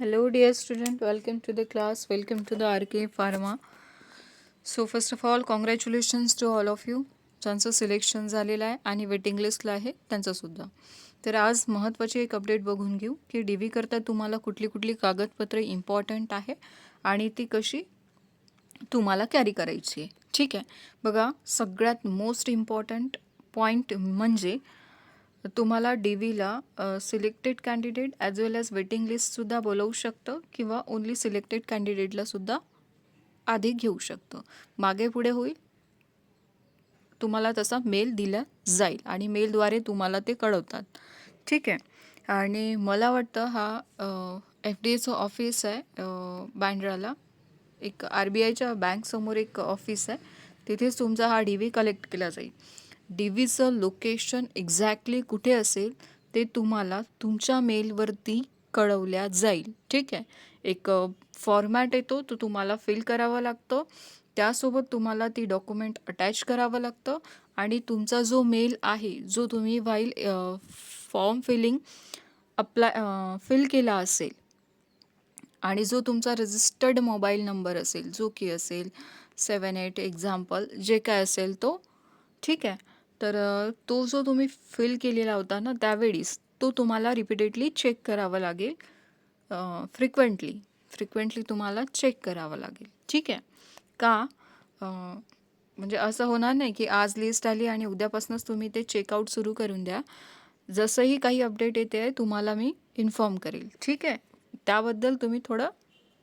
Hello, dear student. Welcome to the class. Welcome to the RK Pharma. So first of all congratulations to all of you ज्यांचं selection झालेलं आहे आणि waiting लिस्टला आहे त्यांचंसुद्धा तर आज महत्त्वाची एक अपडेट बघून घेऊ की डी व्ही करता तुम्हाला कुठली कुठली कागदपत्रे इम्पॉर्टंट आहे आणि ती कशी तुम्हाला कॅरी करायची आहे ठीक आहे बघा सगळ्यात मोस्ट इम्पॉर्टंट पॉईंट म्हणजे तुम्हाला D व्हीला selected candidate as well as waiting लिस्टसुद्धा बोलवू शकतं किंवा ओन्ली सिलेक्टेड कॅन्डिडेटलासुद्धा आधी घेऊ शकतं. मागे पुढे होईल. तुम्हाला तसा मेल दिला जाईल आणि मेलद्वारे तुम्हाला ते कळवतात. ठीक आहे. आणि मला वाटतं हा एफ डी एचं ऑफिस आहे बँड्राला एक आर बी आयच्या बँकसमोर एक ऑफिस आहे. तिथेच तुमचा हा डी व्ही कलेक्ट केला जाईल. डी लोकेशन एक्झॅक्टली कुठे असेल ते तुम्हाला तुमच्या मेलवरती कळवल्या जाईल. ठीक आहे? एक फॉर्मॅट येतो तो तुम्हाला फिल करावा लागतो. त्यासोबत तुम्हाला ती डॉक्युमेंट अटॅच करावं लागतं आणि तुमचा जो मेल आहे जो तुम्ही while form filling apply fill केला असेल आणि जो तुमचा रजिस्टर्ड मोबाईल नंबर असेल जो की असेल सेवन एट एक्झाम्पल जे काय असेल तो. ठीक आहे? तर तो जो तुम्ही फिल केलेला होता ना त्यावेळीस तो तुम्हाला रिपीटेडली चेक करावा लागेल फ्रिक्वेंटली फ्रिक्वेंटली तुम्हाला चेक करावं लागेल. ठीक आहे? का? म्हणजे असं होणार नाही की आज लिस्ट आली आणि उद्यापासूनच तुम्ही ते चेकआउट सुरू करून द्या. जसंही काही अपडेट येते आहे तुम्हाला मी इन्फॉर्म करेल. ठीक आहे? त्याबद्दल तुम्ही थोडं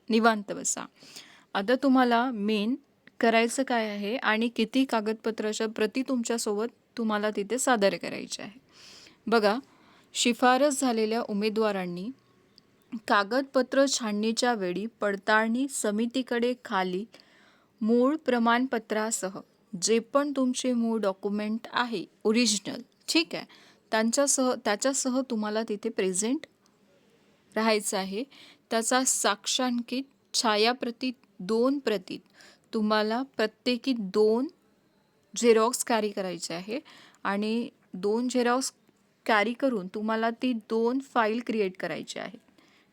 निवांत बसा. आता तुम्हाला मेन करायचं काय आहे आणि किती कागदपत्राच्या प्रती तुमच्यासोबत तुम्हाला तिथे सादर करायचे आहे. बघा शिफारस झालेल्या उमेदवारांनी कागदपत्र छाननीच्या वेळी पडताळणी समितीकडे खाली मूळ प्रमाणपत्रासह जे पण तुमचे मूळ डॉक्युमेंट आहे ओरिजिनल ठीक आहे त्यांच्यासह त्याच्यासह तुम्हाला तिथे प्रेझेंट राहायचं आहे. त्याचा साक्षांकित छायाप्रती दोन प्रतीत तुम्हाला प्रत्येकी दोन झेरॉक्स कॅरी करायचे आहे आणि दोन झेरॉक्स कॅरी करून तुम्हाला ती दोन फाईल क्रिएट करायची आहेत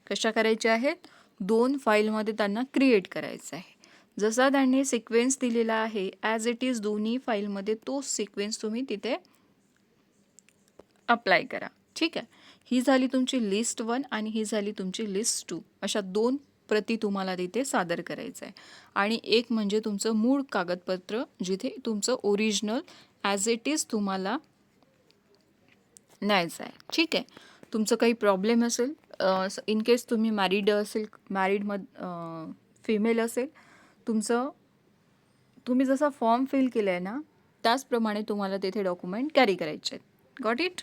कशा करायच्या आहेत? दोन फाईलमध्ये त्यांना क्रिएट करायचं आहे. जसा त्यांनी सिक्वेन्स दिलेला आहे ॲज इट इज दोन्ही फाईलमध्ये तो सिक्वेन्स तुम्ही तिथे अप्लाय करा. ठीक आहे? ही झाली तुमची लिस्ट वन आणि ही झाली तुमची लिस्ट टू अशा दोन प्रती तुम्हाला तिथे सादर करायचं आहे आणि एक म्हणजे तुमचं मूळ कागदपत्र जिथे तुमचं ओरिजिनल ॲज इट इज तुम्हाला न्यायचं आहे ठीक आहे? तुमचं काही प्रॉब्लेम असेल इन केस तुम्ही मॅरिड असेल मॅरिडमध फिमेल असेल तुमचं तुम्ही जसा फॉर्म फिल केला आहे ना त्याचप्रमाणे तुम्हाला तेथे डॉक्युमेंट कॅरी करायचे आहेत गॉट इट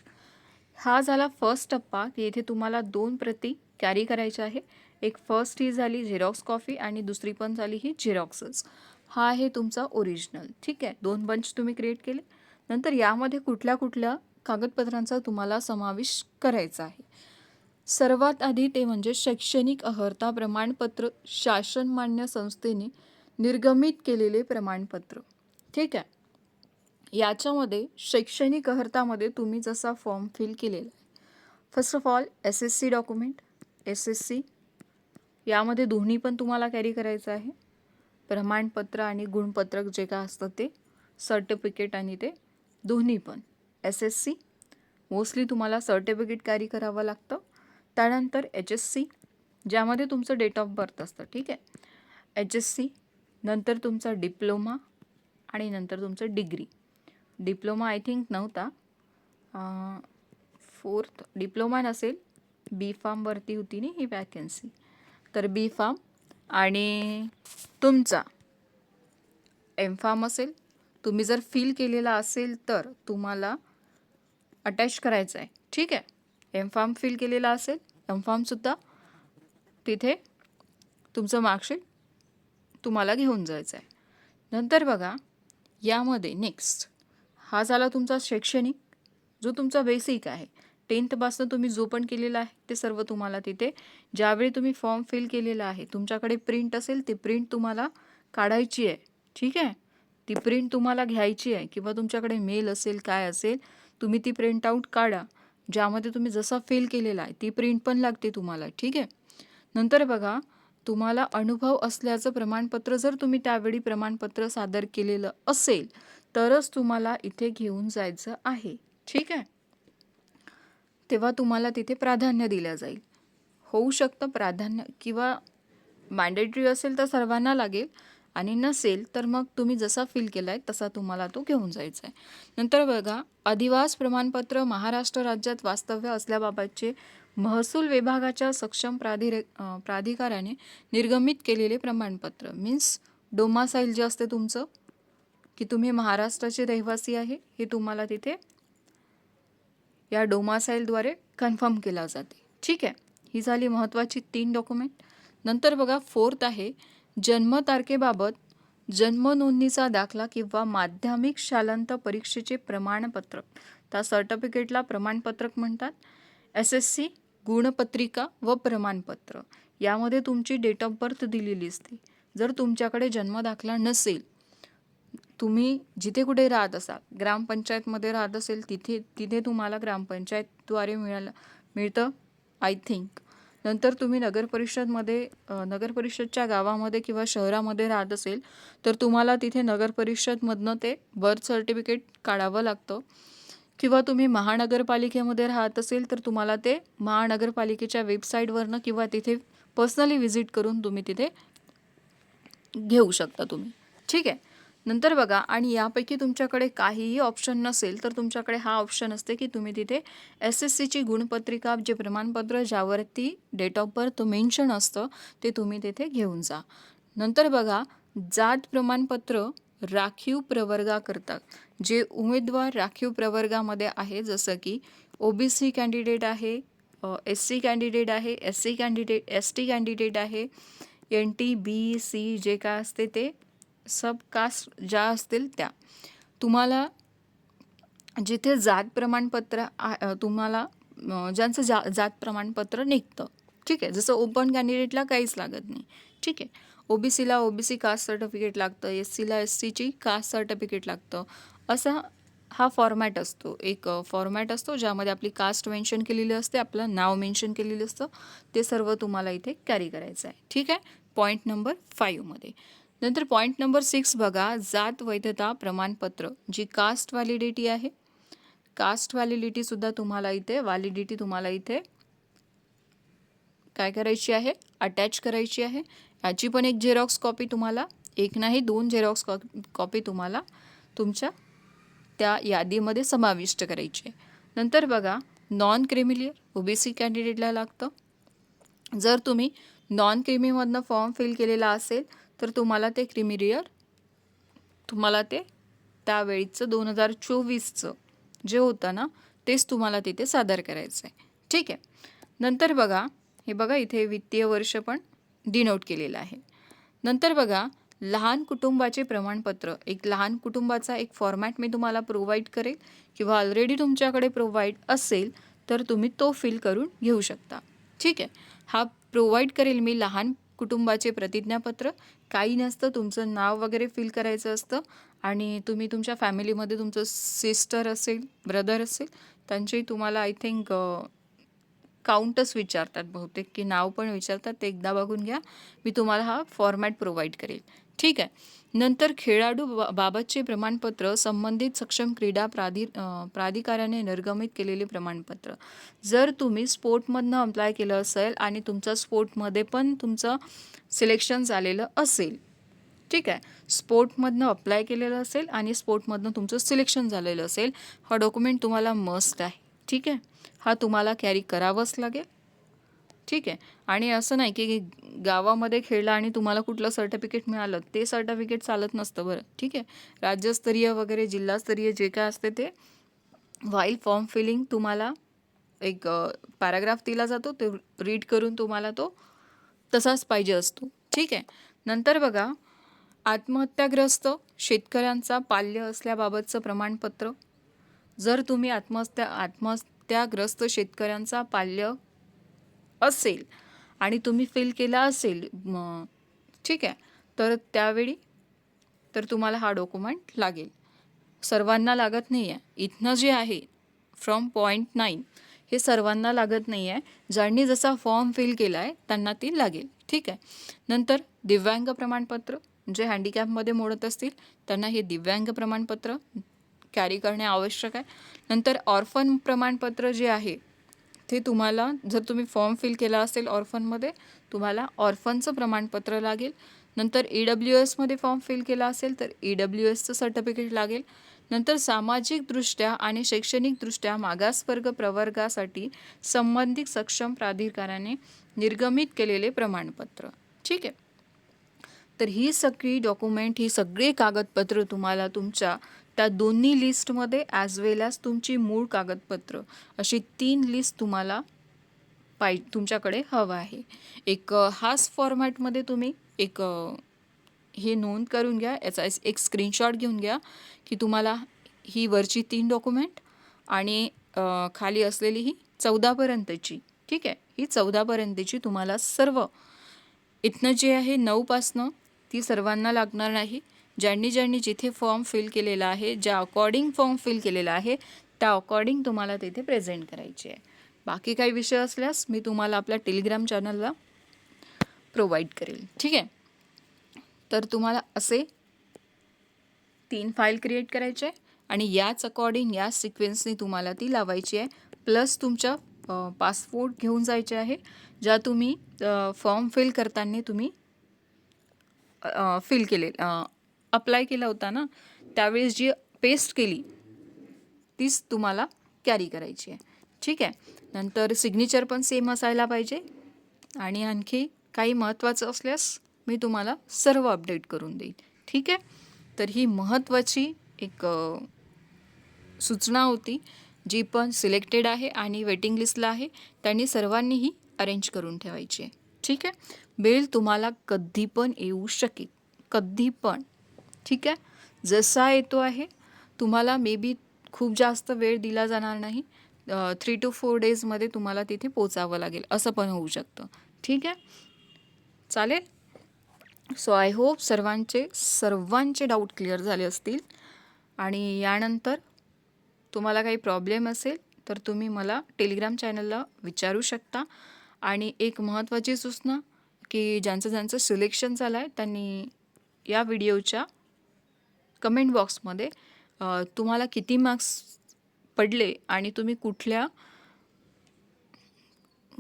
हा झाला फर्स्ट टप्पा की इथे तुम्हाला दोन प्रती कॅरी करायच्या आहे. एक फर्स्ट ही झाली झेरॉक्स कॉफी आणि दुसरी पण झाली ही झेरॉक्सच हा आहे तुमचा ओरिजिनल ठीक आहे? दोन बंच तुम्ही क्रिएट केले. नंतर यामध्ये कुठल्या कुठल्या कागदपत्रांचा तुम्हाला समावेश करायचा आहे? सर्वात आधी ते म्हणजे शैक्षणिक अर्हता प्रमाणपत्र शासनमान्य संस्थेने निर्गमित केलेले प्रमाणपत्र. ठीक आहे? याच्यामध्ये शैक्षणिक अर्हतामध्ये तुम्ही जसा फॉर्म फिल केलेला आहे. First of all S S C document S S C यामध्ये दोन्ही पण तुम्हाला कॅरी करायचं आहे. प्रमाणपत्र आणि गुणपत्रक जे काय असतं ते सर्टिफिकेट आणि ते दोन्ही पण. एस एस सी मोस्टली तुम्हाला सर्टिफिकेट कॅरी करावं लागतं. त्यानंतर एच एस सी ज्यामध्ये तुमचं डेट ऑफ बर्थ असतं ठीक आहे? एच एस सी नंतर तुमचा डिप्लोमा आणि नंतर तुमचं डिग्री डिप्लोमा आय थिंक नव्हता. फोर्थ डिप्लोमा नसेल बी फार्मवरती होती ना ही वॅकन्सी तर बी फार्म आणि तुमचा. एम फार्म असेल तुम्ही जर फिल केलेला असेल तर तुम्हाला अटॅच करायचं आहे. ठीक आहे? एम फार्म फिल केलेला असेल एम फार्मसुद्धा तिथे तुमचं मार्कशीट तुम्हाला घेऊन जायचं आहे. नंतर बघा यामध्ये नेक्स्ट हा झाला तुमचा शैक्षणिक जो तुमचा बेसिक आहे. टेन्थपासून तुम्ही जो पण केलेला आहे ते सर्व तुम्हाला तिथे. ज्यावेळी तुम्ही फॉर्म फिल केलेला आहे तुमच्याकडे प्रिंट असेल ती प्रिंट तुम्हाला काढायची आहे. ठीक आहे? ती प्रिंट तुम्हाला घ्यायची आहे किंवा तुमच्याकडे मेल असेल काय असेल तुम्ही ती प्रिंट आऊट काढा. ज्यामध्ये तुम्ही जसा फिल केलेला आहे ती प्रिंट पण लागते तुम्हाला. ठीक आहे? नंतर बघा तुम्हाला अनुभव असल्याचं प्रमाणपत्र जर तुम्ही त्यावेळी प्रमाणपत्र सादर केलेलं असेल तरच तुम्हाला इथे घेऊन जायचं आहे. ठीक आहे? तेव्हा तुम्हाला तिथे प्राधान्य दिलं जाईल. होऊ शकतं प्राधान्य किंवा मॅन्डेटरी असेल तर सर्वांना लागेल आणि नसेल तर मग तुम्ही जसा फील केला आहे तसा तुम्हाला तो घेऊन जायचा आहे नंतर बघा अधिवास प्रमाणपत्र महाराष्ट्र राज्यात वास्तव्य असल्याबाबतचे महसूल विभागाच्या सक्षम प्राधिरे प्राधिकाऱ्याने निर्गमित केलेले प्रमाणपत्र. मीन्स डोमासाईल जे असते तुमचं की तुम्ही महाराष्ट्राचे रहिवासी आहे हे तुम्हाला तिथे या डोमासाईलद्वारे कन्फर्म केला जाते. ठीक आहे? ही झाली महत्त्वाची तीन डॉक्युमेंट. नंतर बघा फोर्थ आहे जन्मतारखेबाबत जन्म नोंदणीचा दाखला किंवा माध्यमिक शालांत परीक्षेचे प्रमाणपत्रक त्या सर्टिफिकेटला प्रमाणपत्रक म्हणतात. एस एस सी गुणपत्रिका व प्रमाणपत्र. यामध्ये तुमची डेट ऑफ बर्थ दिलेली असते. जर तुमच्याकडे जन्मदाखला नसेल तुम्ही जिथे कुठे राहत असाल ग्रामपंचायतमध्ये राहत असेल तिथे तिथे तुम्हाला ग्रामपंचायतद्वारे मिळालं मिळतं आय थिंक नंतर तुम्ही नगर परिषदमध्ये नगर परिषदच्या गावामध्ये किंवा शहरामध्ये राहत असेल तर तुम्हाला तिथे नगर परिषदमधनं ते बर्थ सर्टिफिकेट काढावं लागतं. किंवा तुम्ही महानगरपालिकेमध्ये राहत असेल तर तुम्हाला ते महानगरपालिकेच्या वेबसाईटवरनं किंवा तिथे पर्सनली व्हिजिट करून तुम्ही तिथे घेऊ शकता तुम्ही. ठीक आहे? नंतर बघा आणि यापैकी तुमच्याकडे काहीही ऑप्शन नसेल तर तुमच्याकडे हा ऑप्शन असते की तुम्ही तिथे एस एस सीची गुणपत्रिका जे प्रमाणपत्र ज्यावरती डेट ऑफ बर्थ मेन्शन असतं ते तुम्ही तिथे घेऊन जा. नंतर बघा जात प्रमाणपत्र राखीव प्रवर्गाकरता जे उमेदवार राखीव प्रवर्गामध्ये आहे जसं की ओ बी सी कॅन्डिडेट आहे एस सी कॅन्डिडेट आहे S C candidate S T candidate आहे एन टी बी सी जे काय असते ते सब कास्ट ज्या असतील त्या. तुम्हाला जिथे जात प्रमाणपत्र तुम्हाला ज्यांचं जा जात प्रमाणपत्र निघतं. ठीक आहे? जसं ओपन कॅन्डिडेटला काहीच लागत नाही. ठीक आहे? ओ बी सीला O B C caste certificate लागतं. एस सीला एस सीची कास्ट सर्टिफिकेट लागतं. असा हा फॉर्मॅट असतो. एक फॉर्मॅट असतो ज्यामध्ये आपली कास्ट मेन्शन केलेली असते आपलं नाव मेन्शन केलेलं असतं. ते सर्व तुम्हाला इथे कॅरी करायचं आहे. ठीक आहे? पॉईंट नंबर फाईव्हमध्ये नंतर पॉईंट नंबर सिक्स बघा जात वैधता प्रमाणपत्र जी कास्ट व्हॅलिडिटी आहे. कास्ट व्हॅलिडिटीसुद्धा तुम्हाला इथे व्हॅलिडिटी तुम्हाला इथे काय करायची आहे? अटॅच करायची आहे. याची पण एक झेरॉक्स कॉपी तुम्हाला एक नाही दोन झेरॉक्स कॉ कॉपी तुम्हाला तुमच्या त्या यादीमध्ये समाविष्ट करायची आहे. नंतर बघा non creamy layer O B C कॅन्डिडेटला लागतं. जर तुम्ही नॉन क्रिमीमधनं फॉर्म फिल केलेला असेल तर तुम्हाला ते क्रिमिरियर तुम्हाला ते त्यावेळीचं दोन हजार चोवीसचं जे होतं ना तेच तुम्हाला तिथे सादर करायचं आहे. ठीक आहे? नंतर बघा हे बघा इथे वित्तीय वर्ष पण डिनोट केलेलं आहे. नंतर बघा लहान कुटुंबाचे प्रमाणपत्र एक लहान कुटुंबाचा एक फॉर्मॅट मी तुम्हाला प्रोव्हाइड करेल किंवा ऑलरेडी तुमच्याकडे प्रोव्हाइड असेल तर तुम्ही तो फिल करून घेऊ शकता. ठीक आहे? हा प्रोव्हाइड करेल मी लहान कुटुंबाचे प्रतिज्ञापत्र. काही नसतं तुमचं नाव वगैरे फिल करायचं असतं आणि तुम्ही तुमच्या फॅमिलीमध्ये तुमचं सिस्टर असेल ब्रदर असेल त्यांचेही तुम्हाला आय थिंक काउंटच विचारतात बहुतेक की नाव पण विचारतात ते एकदा बघून घ्या. मी तुम्हाला हा फॉर्मॅट प्रोव्हाइड करेल. ठीक आहे. नंतर खेळाडू बा- बाबतचे प्रमाणपत्र संबंधित सक्षम क्रीडा प्राधि प्राधिकाऱ्याने निर्गमित केलेले प्रमाणपत्र. जर तुम्ही स्पोर्टमधनं अप्लाय केलं असेल आणि तुमचं स्पोर्टमध्ये पण तुमचं सिलेक्शन झालेलं असेल ठीक आहे. स्पोर्टमधनं अप्लाय केलेलं असेल आणि स्पोर्टमधनं तुमचं सिलेक्शन झालेलं असेल हा डॉक्युमेंट तुम्हाला मस्ट आहे ठीक आहे. हा तुम्हाला कॅरी करावंच लागेल. ठीक आहे. आणि असं नाही की गावामध्ये खेळला आणि तुम्हाला कुठलं सर्टिफिकेट मिळालं ते सर्टिफिकेट चालत नसतं बरं. ठीक आहे. राज्यस्तरीय वगैरे जिल्हास्तरीय जे काय असते ते व्हाईल फॉर्म फिलिंग तुम्हाला एक पॅराग्राफ दिला जातो ते रीड करून तुम्हाला तो तसाच पाहिजे असतो. ठीक आहे. नंतर बघा आत्महत्याग्रस्त शेतकऱ्यांचा पाल्य असल्याबाबतचं प्रमाणपत्र. जर तुम्ही आत्महत्या आत्महत्याग्रस्त शेतकऱ्यांचा पाल्य असेल आणि तुम्ही फिल केला असेल म, ठीक आहे. तर त्यावेळी तर तुम्हाला हा डॉक्युमेंट लागेल. सर्वांना लागत नाही आहे इथनं जे आहे फ्रॉम पॉईंट नाईन हे सर्वांना लागत नाही आहे ज्यांनी जसा फॉर्म फिल केला आहे त्यांना ती लागेल. ठीक आहे. नंतर दिव्यांग प्रमाणपत्र जे हँडिकॅपमध्ये मोडत असतील त्यांना हे दिव्यांग प्रमाणपत्र कॅरी करणे आवश्यक आहे. नंतर ऑर्फन प्रमाणपत्र जे आहे ते तुम्हाला जर तुम्ही फॉर्म फिल केला असेल ऑर्फनमध्ये तुम्हाला ऑर्फनचं प्रमाणपत्र लागेल. नंतर ई डब्ल्यू एसमध्ये फॉर्म फिल केला असेल तर ई डब्ल्यू एसचं सर्टिफिकेट लागेल. नंतर सामाजिकदृष्ट्या आणि शैक्षणिकदृष्ट्या मागासवर्ग प्रवर्गासाठी संबंधित सक्षम प्राधिकाराने निर्गमित केलेले प्रमाणपत्र. ठीक आहे? तर ही सगळी डॉक्युमेंट ही सगळी कागदपत्र तुम्हाला तुमच्या त्या दोन्ही लिस्टमध्ये ॲज वेल ॲज तुमची मूळ कागदपत्र अशी तीन लिस्ट तुम्हाला पाय तुमच्याकडे हवं आहे. एक हाच फॉर्मॅटमध्ये तुम्ही एक हे नोंद करून घ्या याचा एस- एक स्क्रीनशॉट घेऊन घ्या की तुम्हाला ही वरची तीन डॉक्युमेंट आणि खाली असलेली ही चौदापर्यंतची ठीक आहे? ही चौदापर्यंतची तुम्हाला सर्व इथनं जे आहे नऊपासनं ती सर्वांना लागणार नाही. ज्यांनी ज्यांनी जिथे फॉर्म फिल केलेला आहे ज्या अकॉर्डिंग फॉर्म फिल केलेला आहे त्या अकॉर्डिंग तुम्हाला तिथे प्रेझेंट करायची आहे. बाकी काही विषय असल्यास मी तुम्हाला आपल्या टेलिग्राम चॅनलला प्रोव्हाइड करेल. ठीक आहे? तर तुम्हाला असे तीन फाईल क्रिएट करायचे आहे आणि याच अकॉर्डिंग याच सिक्वेन्सनी तुम्हाला ती लावायची आहे. प्लस तुमच्या पासपोर्ट घेऊन जायचे आहे ज्या तुम्ही फॉर्म फिल करताना तुम्ही फिल केले अप्लाय केला होता ना त्यावेळेस जी पेस्ट केली तीच तुम्हाला कॅरी करायची आहे. ठीक आहे? नंतर सिग्नेचर पण सेम असायला पाहिजे. आणि आणखी काही महत्त्वाचं असल्यास मी तुम्हाला सर्व अपडेट करून देईन. ठीक आहे? तर ही महत्त्वाची एक सूचना होती जी पण सिलेक्टेड आहे आणि वेटिंग लिस्टला आहे त्यांनी सर्वांनीही अरेंज करून ठेवायची आहे. ठीक आहे? बिल तुम्हाला कधी पण येऊ शकेल. कधी पण. ठीक आहे? जसा येतो आहे तुम्हाला मे बी खूप जास्त वेळ दिला जाणार नाही. थ्री टू फोर डेजमध्ये तुम्हाला तिथे पोचावं लागेल. असं पण होऊ शकतं. ठीक आहे? चालेल? सो आय होप सर्वांचे सर्वांचे डाऊट क्लिअर झाले असतील. आणि यानंतर तुम्हाला काही प्रॉब्लेम असेल तर तुम्ही मला टेलिग्राम चॅनलला विचारू शकता. आणि एक महत्त्वाची सूचना की ज्यांचं ज्यांचं सिलेक्शन झालं आहे त्यांनी या व्हिडिओच्या कमेंट बॉक्समध्ये तुम्हाला किती मार्क्स पडले आणि तुम्ही कुठल्या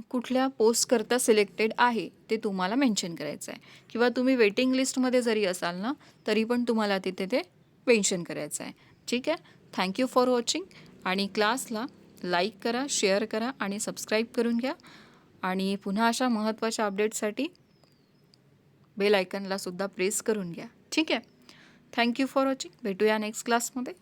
कुठल्या पोस्टकरता सिलेक्टेड आहे ते तुम्हाला मेन्शन करायचं आहे किंवा तुम्ही वेटिंग लिस्टमध्ये जरी असाल ना तरी पण तुम्हाला तिथे ते मेन्शन करायचं आहे ठीक आहे? थँक्यू फॉर वॉचिंग आणि क्लासला लाईक करा शेअर करा आणि सबस्क्राईब करून घ्या. आणि पुन्हा अशा महत्त्वाच्या अपडेटसाठी बेल आयकनलासुद्धा प्रेस करून घ्या. ठीक आहे? थँक्यू फॉर वॉचिंग भेटूया नेक्स्ट क्लासमध्ये